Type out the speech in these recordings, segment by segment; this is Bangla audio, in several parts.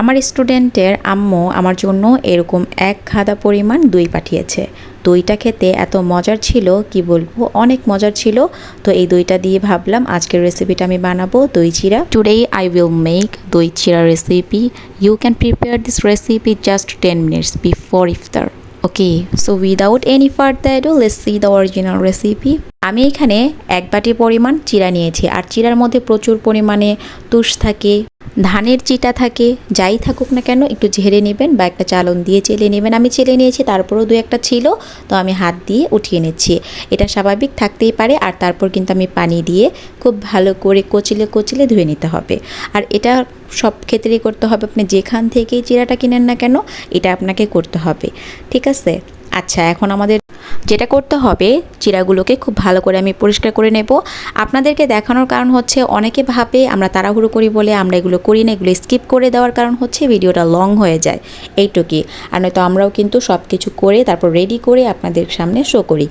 আমার স্টুডেন্টের আম্মু আমার জন্য এরকম এক খাদা পরিমাণ দই পাঠিয়েছে। দইটা খেতে এত মজার ছিল, কি বলব? অনেক মজার ছিল। তো এই দইটা দিয়ে ভাবলাম আজকের রেসিপিটা আমি বানাবো, দই চিরা। Today I will make doi chira recipe you can prepare this recipe just ten minutes before iftar okay so without any further do let's see the original recipe আমি এখানে এক বাটি পরিমাণ চিরা নিয়েছি, আর চিরার মধ্যে প্রচুর পরিমাণে তুষ থাকে। ধানের চিটা থাকে, যাই থাকুক না কেন, একটু ঝেড়ে নেবেন বা একটা চালন দিয়ে চেলে নেবেন। আমি চেলে নিয়েছি, তারপরেও দু একটা ছিল, তো আমি হাত দিয়ে উঠিয়ে নিচ্ছি। এটা স্বাভাবিক থাকতেই পারে, আর তারপর কিন্তু আমি পানি দিয়ে খুব ভালো করে কচিলে কচিলে ধুয়ে নিতে হবে। আর এটা সব ক্ষেত্রেই করতে হবে, আপনি যেখান থেকেই চিরাটা কিনেন না কেন, এটা আপনাকে করতে হবে। ঠিক আছে? আচ্ছা এখন আমাদের যেটা করতে হবে, চিরাগুলোকে খুব ভালো করে আমি পরিষ্কার করে নেব। আপনাদেরকে দেখানোর কারণ হচ্ছে, অনেকে ভাবে আমরা তাড়াহুড়ো করি বলে আমরা এগুলো করি না, এগুলো স্কিপ করে দেওয়ার কারণ হচ্ছে ভিডিওটা লং হয়ে যায়। এইটুকুই। আর নয়তো আমরাও কিন্তু সব কিছু করে, তারপর রেডি করে আপনাদের সামনে শো করি।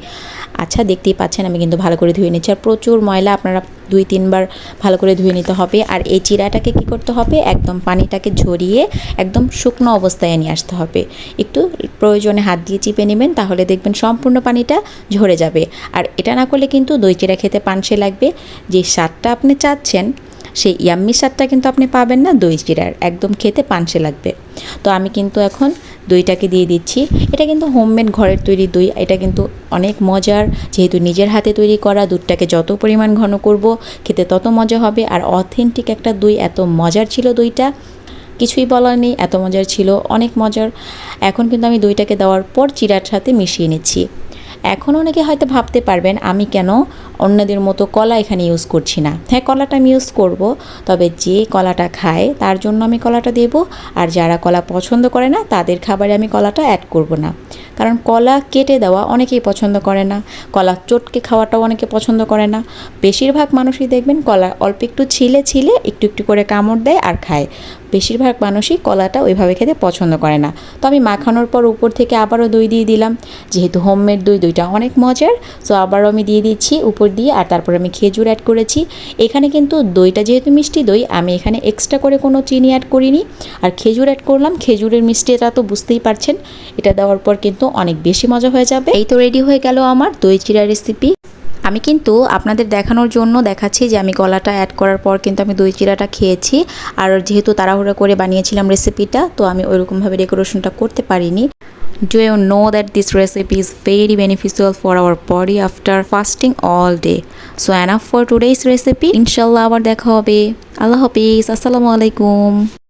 আচ্ছা দেখতেই পাচ্ছেন, আমি কিন্তু ভালো করে ধুয়ে নিচ্ছি। আর প্রচুর ময়লা, আপনারা দুই তিনবার ভালো করে ধুয়ে নিতে হবে। আর এই চিরাটাকে কি করতে হবে? একদম পানিটাকে ঝরিয়ে একদম শুকনো অবস্থায় নিয়ে আসতে হবে। একটু প্রয়োজনে হাত দিয়ে চিপে নেবেন, তাহলে দেখবেন সম্পূর্ণ পানিটা ঝরে যাবে। আর এটা না করলে কিন্তু দই চিরা খেতে পানসে লাগবে। যে স্বাদটা আপনি চাচ্ছেন, সেই ইয়াম্মি স্বাদটা কিন্তু আপনি পাবেন না দই চিরার। একদম খেতে পানসে লাগবে। তো আমি কিন্তু এখন দইটাকে দিয়ে দিচ্ছি। এটা কিন্তু হোমমেড ঘরের তৈরি দই। এটা কিন্তু অনেক মজার। যেহেতু নিজের হাতে তৈরি করা, দুধটাকে যত পরিমাণ ঘন করব, খেতে তত মজা হবে। আর অথেন্টিক একটা দই, এত মজার ছিল দইটা। কিছুই বলার নেই, এত মজার ছিল, অনেক মজার। এখন কিন্তু আমি দইটাকে দেওয়ার পর চিরার সাথে মিশিয়ে নিচ্ছি। এখন অনেকে হয়তো ভাবতে পারবেন, আমি কেন অন্যদের মতো কলা এখানে ইউজ করছি না। হ্যাঁ কলাটা আমি ইউজ করব, তবে যে কলাটা খায়, তার জন্য আমি কলাটা দেব, আর যারা কলা পছন্দ করে না, তাদের খাবারে আমি কলাটা অ্যাড করব না। কারণ কলা কেটে দেওয়া অনেকেই পছন্দ করে না, কলা চটকে খাওয়াটাও অনেকে পছন্দ করে না। বেশিরভাগ মানুষই দেখবেন কলা অল্প একটু ছিলে ছিলে, একটু একটু করে কামড় দেয় আর খায়। বেশিরভাগ মানুষই কলাটা ওইভাবে খেতে পছন্দ করে না। তো আমি মাখানোর পর উপর থেকে আবারও দই দিয়ে দিলাম। যেহেতু হোমমেড দই, দইটা অনেক মজার সো আবারও আমি দিয়ে দিচ্ছি উপর দিয়ে আর তারপর আমি খেজুর অ্যাড করেছি। এখানে কিন্তু দইটা যেহেতু মিষ্টি দই, আমি এখানে এক্সট্রা করে কোনো চিনি অ্যাড করিনি। আর খেজুর অ্যাড করলাম, খেজুরের মিষ্টিটা তো বুঝতেই পারছেন, এটা দেওয়ার পর কিন্তু অনেক বেশি মজা হয়ে যাবে। এই তো রেডি হয়ে গেল আমার দই চিরা রেসিপি আমি কিন্তু আপনাদের দেখানোর জন্য দেখাচ্ছি যে আমি কলাটা অ্যাড করার পর কিন্তু আমি দই চিরাটা খেয়েছি। আর যেহেতু তাড়াহুড়ো করে বানিয়েছিলাম রেসিপিটা তো আমি ওইরকমভাবে ডেকোরেশনটা করতে পারিনি। Do you know that this recipe is very beneficial for our body after fasting all day? So enough for today's recipe. ইনশাল্লাহ আবার দেখা হবে। আল্লাহ হাফিজ। আসসালামু আলাইকুম।